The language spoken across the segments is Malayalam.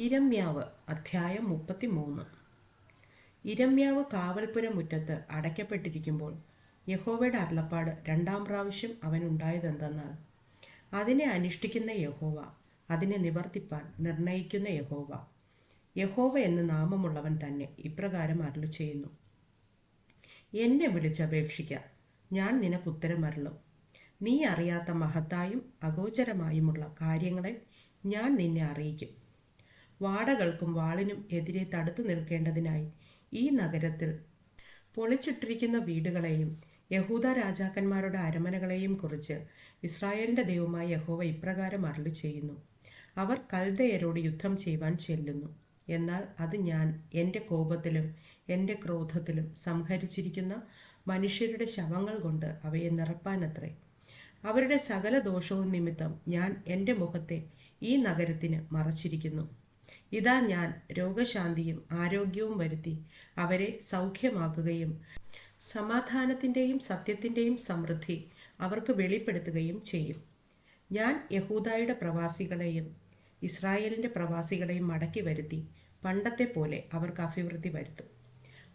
ഇരമ്യാവ് അധ്യായം മുപ്പത്തിമൂന്ന്. ഇരമ്യാവ് കാവൽപ്പുര മുറ്റത്ത് അടയ്ക്കപ്പെട്ടിരിക്കുമ്പോൾ യഹോവയുടെ അരുളപ്പാട് രണ്ടാം പ്രാവശ്യം അവനുണ്ടായതെന്തെന്നാൽ അതിനെ അനുഷ്ഠിക്കുന്ന യഹോവ അതിനെ നിവർത്തിപ്പാൻ നിർണയിക്കുന്ന യഹോവ. യഹോവ എന്ന നാമമുള്ളവൻ തന്നെ ഇപ്രകാരം അരുളി ചെയ്യുന്നു എന്നെ വിളിച്ചപേക്ഷിക്ക ഞാൻ നിനക്ക് ഉത്തരമരുളും നീ അറിയാത്ത മഹത്തായും അഗോചരമായുമുള്ള കാര്യങ്ങളെ ഞാൻ നിന്നെ അറിയിക്കും. വാടകൾക്കും വാളിനും എതിരെ തടുത്തു നിൽക്കേണ്ടതിനായി ഈ നഗരത്തിൽ പൊളിച്ചിട്ടിരിക്കുന്ന വീടുകളെയും യഹൂദ രാജാക്കന്മാരുടെ അരമനകളെയും കുറിച്ച് ഇസ്രായേലിന്റെ ദൈവമായ യഹോവ ഇപ്രകാരം അരളി ചെയ്യുന്നു. അവർ കൽദയരോട് യുദ്ധം ചെയ്യുവാൻ ചെല്ലുന്നു. എന്നാൽ അത് ഞാൻ എന്റെ കോപത്തിലും എന്റെ ക്രോധത്തിലും സംഹരിച്ചിരിക്കുന്ന മനുഷ്യരുടെ ശവങ്ങൾ കൊണ്ട് അവയെ നിറപ്പാനത്രേ. അവരുടെ സകല ദോഷവും നിമിത്തം ഞാൻ എന്റെ മുഖത്തെ ഈ നഗരത്തിന് മറച്ചിരിക്കുന്നു. ഇതാ ഞാൻ രോഗശാന്തിയും ആരോഗ്യവും വരുത്തി അവരെ സൗഖ്യമാക്കുകയും സമാധാനത്തിന്റെയും സത്യത്തിന്റെയും സമൃദ്ധി അവർക്ക് വെളിപ്പെടുത്തുകയും ചെയ്യും. ഞാൻ യഹൂദായുടെ പ്രവാസികളെയും ഇസ്രായേലിന്റെ പ്രവാസികളെയും മടക്കി വരുത്തി പണ്ടത്തെ പോലെ അവർക്ക് അഭിവൃദ്ധി വരുത്തും.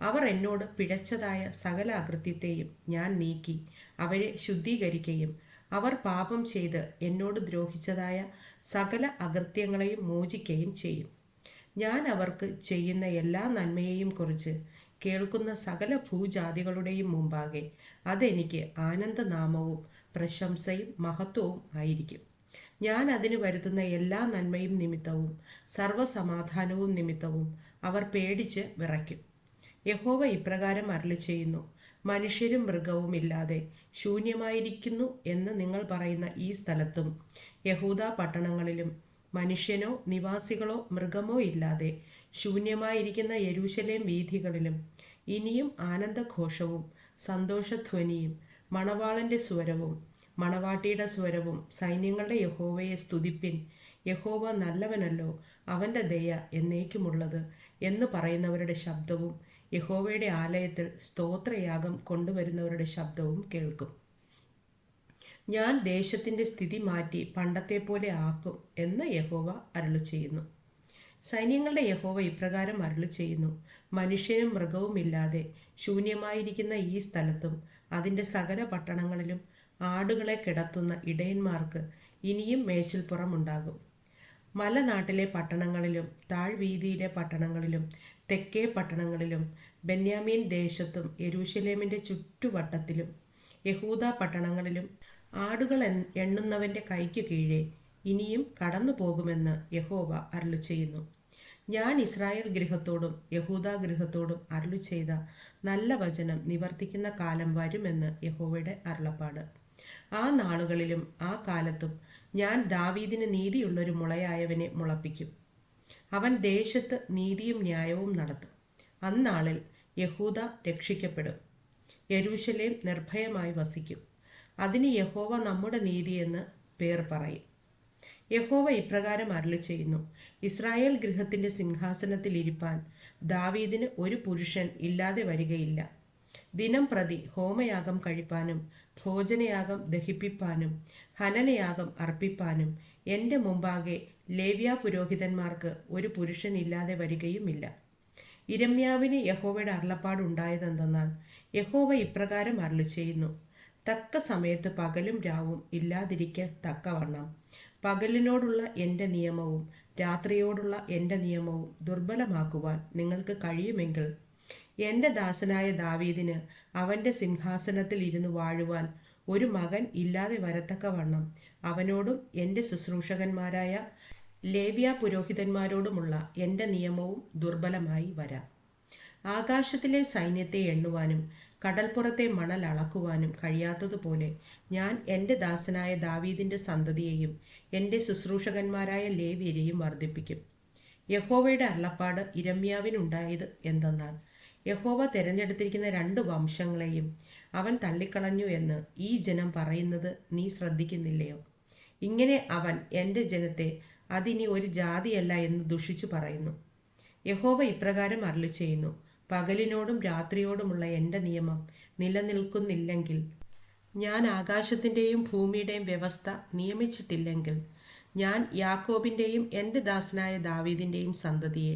അവർ എന്നോട് പിഴച്ചതായ സകല അകൃത്യത്തെയും ഞാൻ നീക്കി അവരെ ശുദ്ധീകരിക്കുകയും അവർ പാപം ചെയ്ത് എന്നോട് ദ്രോഹിച്ചതായ സകല അകൃത്യങ്ങളെയും മോചിക്കുകയും ചെയ്യും. ഞാൻ അവർക്ക് ചെയ്യുന്ന എല്ലാ നന്മയെയും കുറിച്ച് കേൾക്കുന്ന സകല ഭൂജാതികളുടെയും മുമ്പാകെ അതെനിക്ക് ആനന്ദനാമവും പ്രശംസയും മഹത്വവും ആയിരിക്കും. ഞാൻ അതിന് വരുത്തുന്ന എല്ലാ നന്മയും നിമിത്തവും സർവസമാധാനവും നിമിത്തവും അവർ പേടിച്ച് വിറയ്ക്കും. യഹോവ ഇപ്രകാരം അരളി ചെയ്യുന്നു മനുഷ്യരും മൃഗവും ഇല്ലാതെ ശൂന്യമായിരിക്കുന്നു എന്ന് നിങ്ങൾ പറയുന്ന ഈ സ്ഥലത്തും യഹൂദ പട്ടണങ്ങളിലും മനുഷ്യനോ നിവാസികളോ മൃഗമോ ഇല്ലാതെ ശൂന്യമായിരിക്കുന്ന യരൂശലേം വീഥികളിലും ഇനിയും ആനന്ദഘോഷവും സന്തോഷധ്വനിയും മണവാളന്റെ സ്വരവും മണവാട്ടിയുടെ സ്വരവും സൈന്യങ്ങളുടെ യഹോവയെ സ്തുതിപ്പിൻ. യഹോവ നല്ലവനല്ലോ അവന്റെ ദയ എന്നേക്കുമുള്ളത് എന്ന് പറയുന്നവരുടെ ശബ്ദവും യഹോവയുടെ ആലയത്തിൽ സ്തോത്രയാഗം കൊണ്ടുവരുന്നവരുടെ ശബ്ദവും കേൾക്കും. ഞാൻ ദേശത്തിന്റെ സ്ഥിതി മാറ്റി പണ്ടത്തെ പോലെ ആക്കും എന്ന് യഹോവ അരുളി ചെയ്യുന്നു. സൈന്യങ്ങളുടെ യഹോവ ഇപ്രകാരം അരുളി ചെയ്യുന്നു. മനുഷ്യനും മൃഗവുമില്ലാതെ ശൂന്യമായിരിക്കുന്ന ഈ സ്ഥലത്തും അതിന്റെ സകല പട്ടണങ്ങളിലും ആടുകളെ കിടത്തുന്ന ഇടയന്മാർക്ക് ഇനിയും മേച്ചിൽപ്പുറമുണ്ടാകും. മലനാട്ടിലെ പട്ടണങ്ങളിലും താഴ്വീതിയിലെ പട്ടണങ്ങളിലും തെക്കേ പട്ടണങ്ങളിലും ബെന്യാമീൻ ദേശത്തും യെരൂശലേമിന്റെ ചുറ്റുവട്ടത്തിലും യഹൂദ പട്ടണങ്ങളിലും ആടുകൾ എണ്ണുന്നവന്റെ കൈക്ക് കീഴെ ഇനിയും കടന്നു പോകുമെന്ന് യഹോവ അരുളു ചെയ്യുന്നു. ഞാൻ ഇസ്രായേൽ ഗൃഹത്തോടും യഹൂദാ ഗൃഹത്തോടും അരുളു ചെയ്ത നല്ല വചനം നിവർത്തിക്കുന്ന കാലം വരുമെന്ന് യഹോവയുടെ അരുളപ്പാട്. ആ നാളുകളിലും ആ കാലത്തും ഞാൻ ദാവീദിന് നീതിയുള്ളൊരു മുളയായവനെ മുളപ്പിക്കും. അവൻ ദേശത്ത് നീതിയും ന്യായവും നടത്തും. അന്നാളിൽ യഹൂദ രക്ഷിക്കപ്പെടും. യരൂശലേം നിർഭയമായി വസിക്കും. അതിന് യഹോവ നമ്മുടെ നീതിയെന്ന് പേർ പറയും. യഹോവ ഇപ്രകാരം അരുളി ചെയ്യുന്നു ഇസ്രായേൽ ഗൃഹത്തിന്റെ സിംഹാസനത്തിൽ ഇരിപ്പാൻ ദാവീദിന് ഒരു പുരുഷൻ ഇല്ലാതെ വരികയില്ല. ദിനം പ്രതി ഹോമയാഗം കഴിപ്പാനും ഭോജനയാഗം ദഹിപ്പിപ്പാനും ഹനനയാഗം അർപ്പിപ്പാനും എന്റെ മുമ്പാകെ ലേവ്യ പുരോഹിതന്മാർക്ക് ഒരു പുരുഷൻ ഇല്ലാതെ വരികയുമില്ല. ഇരമ്യാവിന് യഹോവയുടെ അരുളപ്പാടുണ്ടായതെന്തെന്നാൽ യഹോവ ഇപ്രകാരം അരുളി ചെയ്യുന്നു തക്ക സമയത്ത് പകലും രാവും ഇല്ലാതിരിക്ക തക്കവണ്ണം. പകലിനോടുള്ള എന്റെ നിയമവും രാത്രിയോടുള്ള എന്റെ നിയമവും ദുർബലമാക്കുവാൻ നിങ്ങൾക്ക് കഴിയുമെങ്കിൽ എന്റെ ദാസനായ ദാവീദിന് അവന്റെ സിംഹാസനത്തിൽ ഇരുന്ന് വാഴുവാൻ ഒരു മകൻ ഇല്ലാതെ വരത്തക്കവണ്ണം അവനോടും എന്റെ ശുശ്രൂഷകന്മാരായ ലേവ്യ പുരോഹിതന്മാരോടുമുള്ള എന്റെ നിയമവും ദുർബലമായി വരാം. ആകാശത്തിലെ സൈന്യത്തെ എണ്ണുവാനും കടൽപ്പുറത്തെ മണൽ അളക്കുവാനും കഴിയാത്തതുപോലെ ഞാൻ എന്റെ ദാസനായ ദാവീദിന്റെ സന്തതിയെയും എന്റെ ശുശ്രൂഷകന്മാരായ ലേവ്യരെയും വർദ്ധിപ്പിക്കും. യഹോവയുടെ അള്ളപ്പാട് ഇരമ്യാവിനുണ്ടായത് എന്തെന്നാൽ യഹോവ തിരഞ്ഞെടുത്തിരിക്കുന്ന രണ്ട് വംശങ്ങളെയും അവൻ തള്ളിക്കളഞ്ഞു എന്ന് ഈ ജനം പറയുന്നത് നീ ശ്രദ്ധിക്കുന്നില്ലയോ? ഇങ്ങനെ അവൻ എന്റെ ജനത്തെ അതിനി ഒരു ജാതിയല്ല എന്ന് ദുഷിച്ചു പറയുന്നു. യഹോവ ഇപ്രകാരം അരളി ചെയ്യുന്നു പകലിനോടും രാത്രിയോടുമുള്ള എന്റെ നിയമം നിലനിൽക്കുന്നില്ലെങ്കിൽ ഞാൻ ആകാശത്തിന്റെയും ഭൂമിയുടെയും വ്യവസ്ഥ നിയമിച്ചിട്ടില്ലെങ്കിൽ ഞാൻ യാക്കോബിന്റെയും എന്റെ ദാസനായ ദാവീദിന്റെയും സന്തതിയെ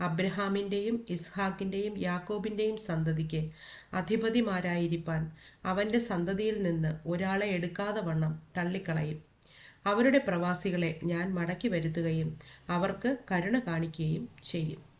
അബ്രഹാമിന്റെയും ഇസ്ഹാക്കിന്റെയും യാക്കോബിന്റെയും സന്തതിക്ക് അധിപതിമാരായിരിക്കാൻ അവന്റെ സന്തതിയിൽ നിന്ന് ഒരാളെ എടുക്കാതെ വണ്ണം തള്ളിക്കളയും. അവരുടെ പ്രവാസികളെ ഞാൻ മടക്കി വരുത്തുകയും അവർക്ക് കരുണ കാണിക്കുകയും ചെയ്യും.